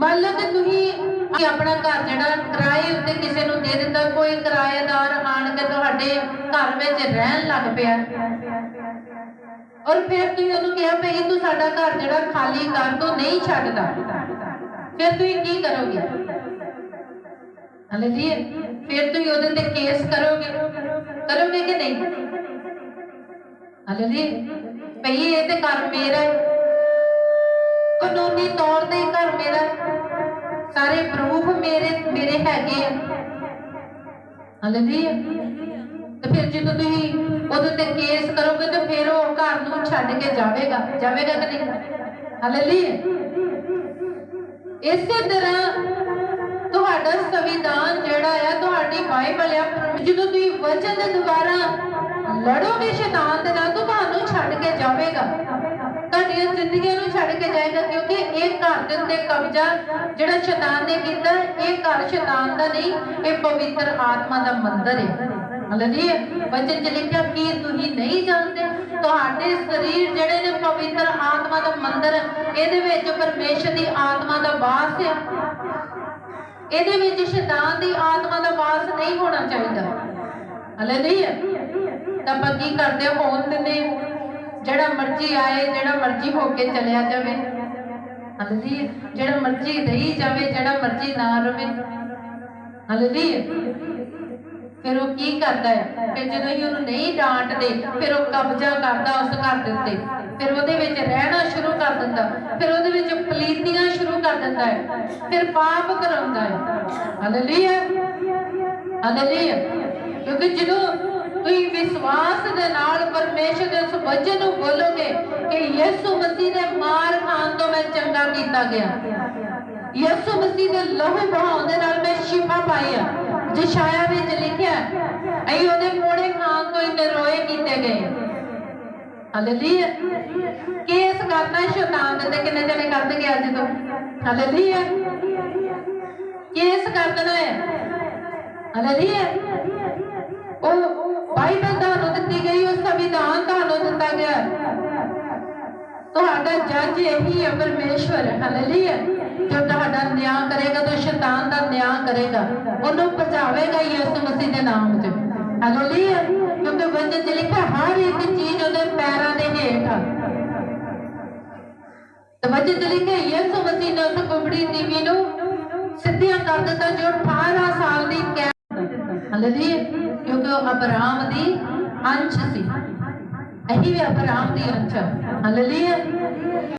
ਮੰਨ ਲਓ ਕਿ ਤੁਸੀਂ ਆਪਣਾ ਘਰ ਜਿਹੜਾ ਕਿਰਾਏ ਉੱਤੇ ਕਿਸੇ ਨੂੰ ਦੇ ਦਿੱਤਾ ਕੋਈ ਕਿਰਾਏਦਾਰ ਆਣ ਕੇ ਤੁਹਾਡੇ ਘਰ ਵਿੱਚ ਰਹਿਣ ਲੱਗ ਪਿਆ। ਔਰ ਫਿਰ ਤੁਸੀਂ ਉਹਨੂੰ ਕਿਹਾ ਭਈ ਤੂੰ ਸਾਡਾ ਘਰ ਜਿਹੜਾ ਖਾਲੀ ਕਰ, ਤੂੰ ਨਹੀਂ ਛੱਡਦਾ। ਫਿਰ ਤੁਸੀਂ ਕੀ ਕਰੋਗੇ? ਹਲੇ ਜੀ, ਫਿਰ ਤੁਸੀਂ ਉਹਦੇ ਤੇ ਕੇਸ ਕਰੋਗੇ। ਕਰੋਗੇ ਕਿ ਨਹੀਂ? ਹਲੇ ਜੀ, ਭਈ ਇਹ ਤੇ ਘਰ ਮੇਰਾ ਹੈ। ਕਾਨੂੰਨੀ ਤੌਰ ਤੇ ਘਰ ਮੇਰਾ ਸਾਰੇ ਪ੍ਰੂਫ ਮੇਰੇ ਮੇਰੇ ਹੈਗੇ ਆ। ਹਲੇ ਤੇ ਫਿਰ ਜਦੋਂ ਤੁਸੀਂ ਉਹਦੇ ਤੇ ਕੇਸ ਕਰੋਗੇ ਤੇ ਫਿਰ ਉਹ ਘਰ ਨੂੰ ਛੱਡ ਕੇ ਜਾਵੇਗਾ। ਜਾਵੇਗਾ ਕਿ ਨਹੀਂ? ਹਾਲੇਲੂਇਆ। ਇਸੇ ਤਰ੍ਹਾਂ ਤੁਹਾਡਾ ਸੰਵਿਧਾਨ ਜਿਹੜਾ ਆ, ਤੁਹਾਡੀ ਬਾਈਬਲ ਆ, ਜਦੋਂ ਤੁਸੀਂ ਵਚਨ ਦੇ ਦੁਆਰਾ ਲੜੋਗੇ ਸ਼ੈਤਾਨ ਦੇ ਨਾਲ, ਤਾਂ ਤੁਹਾਨੂੰ ਛੱਡ ਕੇ ਜਾਵੇਗਾ ਤੁਹਾਡੀਆਂ ਜ਼ਿੰਦਗੀਆਂ ਨੂੰ ਛੱਡ ਕੇ ਜਾਏਗਾ ਕਿਉਂਕਿ ਇਹ ਘਰ ਦੇ ਉੱਤੇ ਕਬਜ਼ਾ, ਜਿਹੜਾ ਸ਼ੈਤਾਨ ਨੇ ਕੀਤਾ, ਇਹ ਘਰ ਸ਼ੈਤਾਨ ਦਾ ਨਹੀਂ, ਇਹ ਪਵਿੱਤਰ ਆਤਮਾ ਦਾ ਮੰਦਰ ਹੈ। ਹਾਲੇਲੂਇਆ ਵਚਨ ਚ ਲਿਖਿਆ, ਕੀ ਤੁਸੀਂ ਨਹੀਂ ਜਾਣਦੇ? ਤੁਹਾਡੇ ਸਰੀਰ ਜਿਹੜੇ ਨੇ ਪਵਿੱਤਰ ਆਤਮਾ ਦਾ ਮੰਦਰ ਇਹਦੇ ਵਿੱਚ ਪਰਮੇਸ਼ਰ ਦੀ ਆਤਮਾ ਦਾ ਵਾਸ ਹੈ। ਇਹਦੇ ਵਿੱਚ ਸ਼ੈਤਾਨ ਦੀ ਆਤਮਾ ਦਾ ਵਾਸ ਨਹੀਂ ਹੋਣਾ ਚਾਹੀਦਾ। ਹਾਲੇਲੂਇਆ ਤਾਂ ਆਪਾਂ ਕੀ ਕਰਦੇ ਹਾਂ? ਹੋਣ ਦਿੰਦੇ ਜਿਹੜਾ ਮਰਜ਼ੀ ਆਏ, ਜਿਹੜਾ ਮਰਜ਼ੀ ਹੋ ਕੇ ਚਲਿਆ ਜਾਵੇ। ਹਾਲੇਲੂਇਆ, ਜਿਹੜਾ ਮਰਜ਼ੀ ਰਹੀ ਜਾਵੇ, ਜਿਹੜਾ ਮਰਜ਼ੀ ਨਾ ਰਵੇ। ਹਾਲੇਲੂਇਆ। ਫਿਰ ਉਹ ਕੀ ਕਰਦਾ ਹੈ? ਫਿਰ ਜਦੋਂ ਹੀ ਉਹਨੂੰ ਨਹੀਂ ਡਾਂਟਦੇ, ਫਿਰ ਉਹ ਕਬਜ਼ਾ ਕਰਦਾ ਉਸ ਘਰ ਦੇ ਉੱਤੇ। ਫਿਰ ਉਹਦੇ ਵਿੱਚ ਰਹਿਣਾ ਸ਼ੁਰੂ ਕਰ ਦਿੰਦਾ। ਫਿਰ ਉਹਦੇ ਵਿੱਚ ਪਲੀਤੀਆਂ ਸ਼ੁਰੂ ਕਰ ਦਿੰਦਾ ਹੈ। ਫਿਰ ਪਾਪ ਕਰਾਉਂਦਾ ਹੈ। ਹਾਲੇਲੂਇਆ। ਹਾਲੇਲੂਇਆ। ਕਿਉਂਕਿ ਜਦੋਂ ਤੁਸੀਂ ਵਿਸ਼ਵਾਸ ਦੇ ਨਾਲ ਪਰਮੇਸ਼ਰ ਦੇ ਉਸ ਵਚਨ ਨੂੰ ਬੋਲੋਗੇ ਕਿ ਯਿਸੂ ਮਸੀਹ ਦੇ ਮਾਰ ਖਾਣ ਤੋਂ ਮੈਂ ਚੰਗਾ ਕੀਤਾ ਗਿਆ ਯਿਸੂ ਮਸੀਹ ਦੇ ਲਹੂ ਬਹਾਉਣ ਦੇ ਨਾਲ ਮੈਂ ਸ਼ਿਫਾ ਪਾਈ ਆ ਜਿਸ਼ਾਇਆ ਵਿੱਚ ਲਿਖਿਆ ਅਈ ਉਹਦੇ ਮੋੜੇ ਖਾਣ ਤੋਂ ਇੰਨੇ ਰੋਏ ਕੀਤੇ ਗਏ ਹਾਲੇਲੂਇਆ ਕੇਸ ਕਰਨਾ ਸ਼ੈਤਾਨ ਦੇ ਤੇ ਕਿੰਨੇ ਜਣੇ ਕਰ ਦੇਗੇ ਅੱਜ ਤੋਂ ਹਾਲੇਲੂਇਆ ਕੇਸ ਕਰ ਦੇਣਾ ਹੈ ਹਾਲੇਲੂਇਆ ਉਹ ਬਾਈਬਲ ਤੁਹਾਨੂੰ ਦਿੱਤੀ ਗਈ ਉਹ ਸੰਵਿਧਾਨ ਤੁਹਾਨੂੰ ਦਿੱਤਾ ਗਿਆ ਤੁਹਾਡਾ ਇਹੀ ਹੈ ਪਰਮੇਸ਼ਵਰ ਹਾਲੇਲੂਇਆ ਜੋ ਤੁਹਾਡਾ ਨਿਆਂ ਕਰੇਗਾ ਤਾਂ ਸ਼ੈਤਾਨ ਦਾ ਨਿਆਂ ਕਰੇਗਾ, ਉਹਨੂੰ ਭਜਾਵੇਗਾ ਯਿਸੂ ਮਸੀਹ ਦੇ ਨਾਮ 'ਚ ਹਾਲੇਲੂਇਆ ਕਿਉਂਕਿ ਵਚਨ 'ਚ ਲਿਖਿਆ, ਹਰ ਇੱਕ ਚੀਜ਼ ਉਹਦੇ ਪੈਰਾਂ ਦੇ ਹੇਠ ਆ। ਤੇ 'ਚ ਲਿਖਿਆ, ਯਿਸੂ ਮਸੀਹ ਨੇ ਉਸ ਕੁਬੜੀ ਤੀਵੀ ਨੂੰ ਸਿੱਧੀਆਂ ਕਰ ਦਿੱਤਾ, ਜੋ 18 ਸਾਲ ਦੀ ਕੈਦ ਹਾਲੇਲੂਇਆ ਕਿਉਂਕਿ ਉਹ ਅਬਰਾਮ ਦੀ ਅੰਸ਼ ਸੀ। అహివే అపరాంతి అంచ అలలియ